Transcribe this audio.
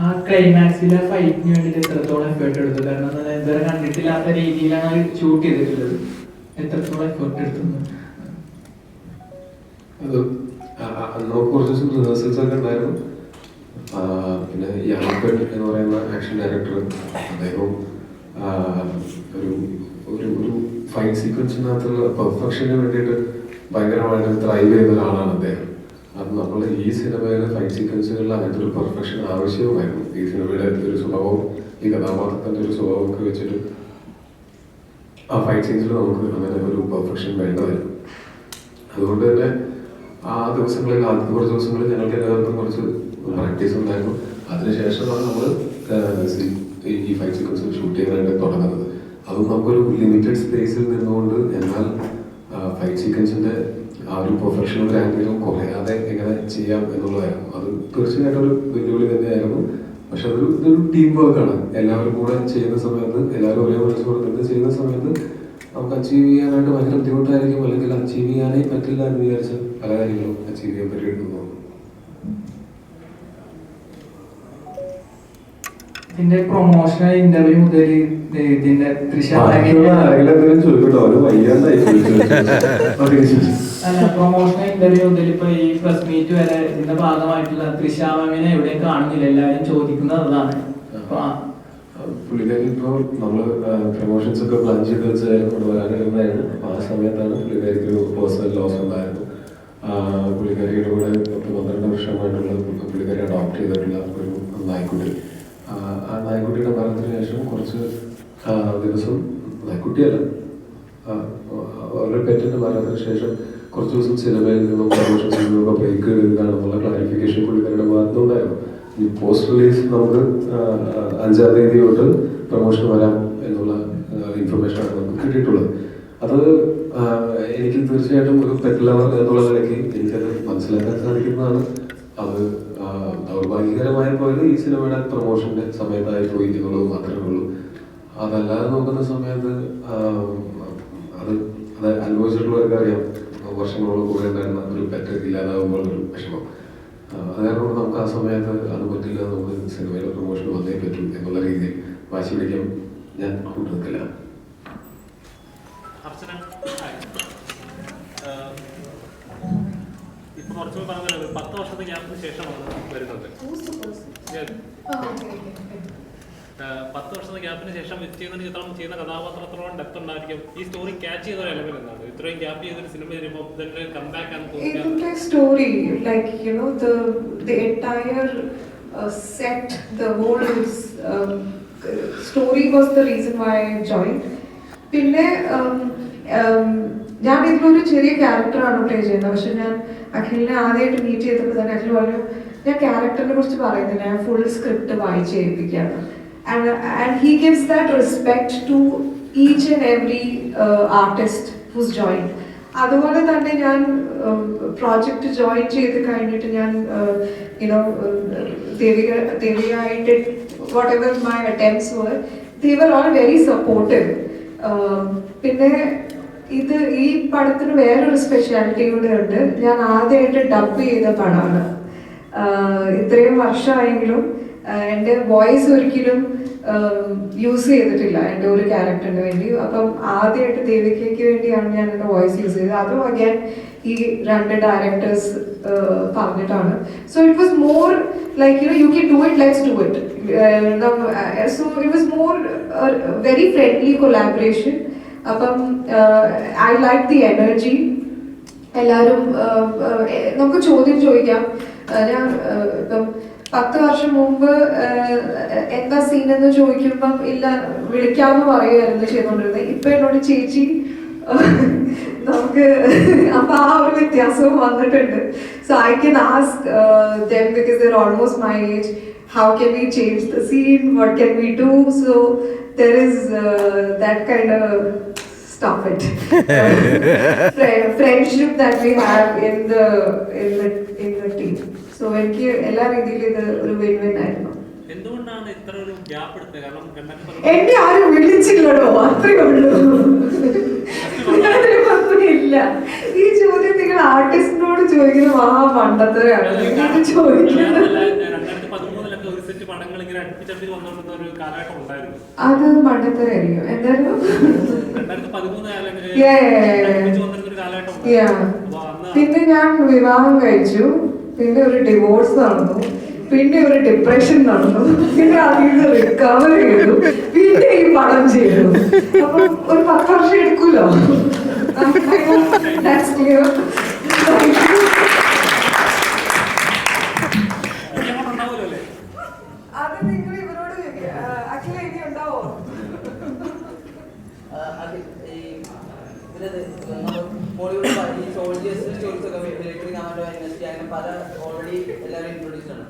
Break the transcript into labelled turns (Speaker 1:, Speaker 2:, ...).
Speaker 1: ആ ക്ലൈമാക്സിലെ ഫൈറ്റിന് വേണ്ടിയിട്ട് എത്രത്തോളം എഫേർട്ട് എടുത്തു? കാരണം ഇതുവരെ കണ്ടിട്ടില്ലാത്ത രീതിയിലാണ് ഷൂട്ട് ചെയ്തിട്ടുള്ളത്. എത്രത്തോളം എഫേർട്ട് എടുത്തു
Speaker 2: അത് അന്ന് കുറച്ച് റിഹേഴ്സൽസ് ഒക്കെ ഉണ്ടായിരുന്നു. പിന്നെ യാപ്പൻ എന്ന് പറയുന്ന ആക്ഷൻ ഡയറക്ടർ അദ്ദേഹം ഒരു ഒരു ഒരു ഫൈറ്റ് സീക്വൻസിനകത്തുള്ള പെർഫെക്ഷന് വേണ്ടിയിട്ട് ഭയങ്കരമായിട്ട് ഡ്രൈവ് ചെയ്ത ഒരാളാണ് അദ്ദേഹം. അത് നമ്മൾ ഈ സിനിമയിലെ ഫൈറ്റ് സീക്വൻസുകളിൽ അങ്ങനത്തെ ഒരു പെർഫെക്ഷൻ ആവശ്യവുമായിരുന്നു. ഈ സിനിമയുടെ ഒരു സ്വഭാവവും ഈ കഥാപാത്രത്തിന്റെ ഒരു സ്വഭാവം ഒക്കെ വെച്ചിട്ട് ആ ഫൈറ്റ് സീൻസിൽ നമുക്ക് അങ്ങനെ ഒരു പെർഫെക്ഷൻ വേണ്ടതായിരുന്നു. അതുകൊണ്ട് തന്നെ ആ ദിവസങ്ങളിൽ ആദ്യത്തെ കുറച്ച് ദിവസങ്ങളിൽ ഞങ്ങൾക്ക് എല്ലാവർക്കും കുറച്ച് പ്രാക്ടീസ് ഉണ്ടായിരുന്നു. അതിനുശേഷമാണ് നമ്മൾ ഈ ഫൈവ് സീക്വൻസ് ഷൂട്ട് ചെയ്യാനായിട്ട് തുടങ്ങുന്നത്. അതും നമുക്കൊരു ലിമിറ്റഡ് സ്പേസിൽ നിന്നുകൊണ്ട് എന്നാൽ ഫൈറ്റ് സീക്വൻസിന്റെ ആ ഒരു പ്രൊഫഷണൽ ഗ്രാൻഡിലും കുറയാതെ എങ്ങനെ ചെയ്യാം എന്നുള്ളതായിരുന്നു. അത് തീർച്ചയായിട്ടും ഒരു വെല്ലുവിളി തന്നെയായിരുന്നു. പക്ഷെ അതൊരു ഇതൊരു ടീം വർക്കാണ് എല്ലാവരും കൂടെ ചെയ്യുന്ന സമയത്ത് എല്ലാവരും ഒരേ മനസ്സോടെ നിന്ന് ചെയ്യുന്ന സമയത്ത് നമുക്ക് അച്ചീവ് ചെയ്യാനായിട്ട് ഭയങ്കര ബുദ്ധിമുട്ടായിരിക്കും. അല്ലെങ്കിൽ അച്ചീവ് ചെയ്യാനേ പറ്റില്ല എന്ന് വിചാരിച്ച പല കാര്യങ്ങളും അച്ചീവ് ചെയ്യാൻ പറ്റിയിട്ടുണ്ട്
Speaker 1: ഇതിന്റെ പ്രൊമോഷണൽ ഇന്റർവ്യൂ മുതൽ ഇതിന്റെ തൃശ്ശ
Speaker 2: ബാക്കിയുള്ള ആരെങ്കിലും എന്തെങ്കിലും ചോദിക്കട്ടോ. വയ്യാണ്ടായി
Speaker 1: പ്രൊമോഷണൽ ഇന്റർവ്യൂ മുതൽ ഇപ്പൊ ഈ പ്രസ് മീറ്റ് വരെ ഇതിന്റെ ഭാഗമായിട്ടുള്ള തൃശാമിനെ എവിടെയും കാണുന്നില്ല. എല്ലാവരും ചോദിക്കുന്നത് അതാണ്.
Speaker 2: പുള്ളിക്കാരി ഇപ്പോൾ നമ്മൾ പ്രൊമോഷൻസ് ഒക്കെ പ്ലാൻ ചെയ്ത് വെച്ചായിരുന്നു കൊണ്ടുവരാനിരുന്നായിരുന്നു വരാനിരുന്നായിരുന്നു അപ്പോൾ ആ സമയത്താണ് പുള്ളിക്കാരിക്ക് ഒരു പേഴ്സണൽ ലോസ് ഉണ്ടായിരുന്നു പുള്ളിക്കാരിയുടെ കൂടെ പത്ത് പന്ത്രണ്ട് വർഷമായിട്ടുള്ള പുള്ളിക്കാരി അഡോപ്റ്റ് ചെയ്തിട്ടുള്ള ഒരു നായ്ക്കുട്ടി. ആ, നായ്ക്കുട്ടിയുടെ മരണത്തിന് ശേഷം കുറച്ച് ദിവസം നായ്ക്കുട്ടിയല്ല അവരുടെ പെറ്റിന്റെ മരണത്തിന് ശേഷം കുറച്ച് ദിവസം സിനിമയിൽ നിന്നും പ്രൊമോഷൻ സിനിമയൊക്കെ ബ്രേക്ക് എടുക്കുകയാണെന്നുള്ള ക്ലാരിഫിക്കേഷൻ പുള്ളിക്കാരുടെ ഭാഗത്തുനിന്നുണ്ടായിരുന്നു ഈ പോസ്റ്റ് റിലീസ് നമുക്ക് അഞ്ചാം തീയതി തൊട്ട് പ്രൊമോഷൻ വരാം എന്നുള്ള ഇൻഫർമേഷൻ ആണ് നമുക്ക് കിട്ടിയിട്ടുള്ളത്. അത് എനിക്ക് തീർച്ചയായിട്ടും ഒരു പെറ്റ് ലവർ എന്നുള്ള നിലയ്ക്ക് എനിക്കത് മനസ്സിലാക്കാൻ സാധിക്കുന്നതാണ്. അത് ദൗർഭാഗ്യകരമായ പോയത് ഈ സിനിമയുടെ പ്രൊമോഷന്റെ സമയത്തായി പോയി എന്നുള്ളത് മാത്രമേ ഉള്ളൂ. അതല്ലാതെ നോക്കുന്ന സമയത്ത് അത് അത് അനുഭവിച്ചിട്ടുള്ളവർക്ക് അറിയാം വർഷങ്ങളോളം കൂടെ ഉണ്ടായിരുന്ന ഒരു പെറ്റ് ഇല്ലാതാകുമ്പോൾ ഒരു വിഷമം. അതുകൊണ്ട് അത് നമുക്ക് ആ സമയത്ത് അത് പറ്റില്ല നമുക്ക് സിനിമയിലെ പ്രൊമോഷൻ വന്നേ പറ്റും എന്നുള്ള രീതിയിൽ വാശി പിടിക്കാൻ ഞാൻ കൂട്ടു നിൽക്കില്ല
Speaker 3: അർച്ചന ആഹ് ഇപ്പൊ കുറച്ചുകൂടി പറഞ്ഞല്ലോ പത്ത് വർഷത്തെ ഗ്യാപ്പിന് ശേഷമാണ് വരുന്നത്. പത്ത് വർഷത്തെ ഗ്യാപ്പിന് ശേഷം ചെയ്യുന്ന ചിത്രം ചെയ്യുന്ന കഥാപാത്രത്തോളം ഡെപ്ത് ഉണ്ടായിരിക്കും. ഈ സ്റ്റോറി ക്യാച്ച് ചെയ്ത ഒരു എലമെന്റ് എന്താണ് ഇത്രയും ഗ്യാപ്പ് ചെയ്തൊരു സിനിമ ചെയ്യുമ്പോൾ ഇതിന്റെ comeback
Speaker 4: It's a story, like the the the whole um, story was the reason why I പിന്നെ um, um, ഞാൻ ഇതിലൊരു ചെറിയ ക്യാരക്ടറാണ് പ്ലേ ചെയ്യുന്നത്. പക്ഷെ ഞാൻ അഖിലിനെ ആദ്യമായിട്ട് മീറ്റ് ചെയ്തപ്പോൾ തന്നെ അഖിൽ പറഞ്ഞു ഞാൻ ക്യാരക്ടറിനെ കുറിച്ച് പറയുന്നില്ല. ഞാൻ ഫുൾ സ്ക്രിപ്റ്റ് വായിച്ച് ഏൽപ്പിക്കുകയാണ്. And he gives that respect to each and every uh, artist who's joined. അതുപോലെ തന്നെ ഞാൻ പ്രോജക്റ്റ് ജോയിൻ ചെയ്ത് കഴിഞ്ഞിട്ട് ഞാൻ you know Devika ദേവികയായിട്ട് whatever my attempts were they all very supportive പിന്നെ ഇത് ഈ പടത്തിന് വേറൊരു സ്പെഷ്യാലിറ്റി കൂടെ ഉണ്ട്. ഞാൻ ആദ്യമായിട്ട് ഡബ് ചെയ്ത പടമാണ് ഇത്രയും വർഷമായെങ്കിലും എന്റെ വോയിസ് ഒരിക്കലും യൂസ് ചെയ്തിട്ടില്ല എന്റെ ഒരു ക്യാരക്ടറിന് വേണ്ടി. അപ്പം ആദ്യമായിട്ട് ദേവികയ്ക്ക് വേണ്ടിയാണ് ഞാൻ എന്റെ വോയിസ് യൂസ് ചെയ്തത്. അതും അഗൈൻ ഈ രണ്ട് ഡയറക്ടേഴ്സ് പറഞ്ഞിട്ടാണ്. So it was more like you know you can do it likes do it so it was more very friendly collaboration അപ്പം ഐ ലൈക്ക് ദി എനർജി എല്ലാവരും നമുക്ക് ചോദ്യം ചോദിക്കാം. ഞാൻ ഇപ്പം പത്ത് വർഷം മുമ്പ് എന്താ സീൻ എന്ന് ചോദിക്കുമ്പം ഇല്ല വിളിക്കാമെന്ന് പറയുമായിരുന്നു ചെയ്തുകൊണ്ടിരുന്നത് ഇപ്പൊ എന്നോട് ചേച്ചി നമുക്ക് അപ്പൊ ആ ഒരു വ്യത്യാസവും വന്നിട്ടുണ്ട് so I can ask them because they're almost my age how can we change the scene what can we do so there is that kind stop it. Fri- friendship that we have in the in the in the team. So എനിക്ക് എല്ലാ രീതിയിലും ഇത് ഒരു win win ആയിരുന്നു എന്നെ ആരും വിളിച്ചില്ലടോ അത്രേ ഉള്ളൂ. ഇല്ല. ഈ ചോദ്യം നിങ്ങൾ ആർട്ടിസ്റ്റിനോട് ചോദിക്കുന്ന മഹാ പണ്ടത്തെയാണ്. നിങ്ങൾ ചോദിക്കുന്നത്. അത് പണ്ടത്തരായിരിക്കും എന്തായിരുന്നു? പിന്നെ ഞാൻ വിവാഹം കഴിച്ചു. പിന്നെ ഒരു ഡിവോഴ്സ് നടന്നു. പിന്നെ ഒരു ഡിപ്രഷൻ നടന്നു. പിന്നെ അതിൽ നിന്ന് റിക്കവർ ചെയ്തു. പിന്നെ ഈ പടം ചെയ്തു. അപ്പൊ ഒരു പത്ത് വർഷം എടുക്കൂലോ? ഇവരോട്
Speaker 5: ഈ സോൾജേഴ്സ് സ്റ്റോറീസ് മിലിറ്ററി കമാൻഡോ അങ്ങനെ പല ഓൾറെഡി എല്ലാവരും ഇൻട്രൊഡ്യൂസ് ആണ്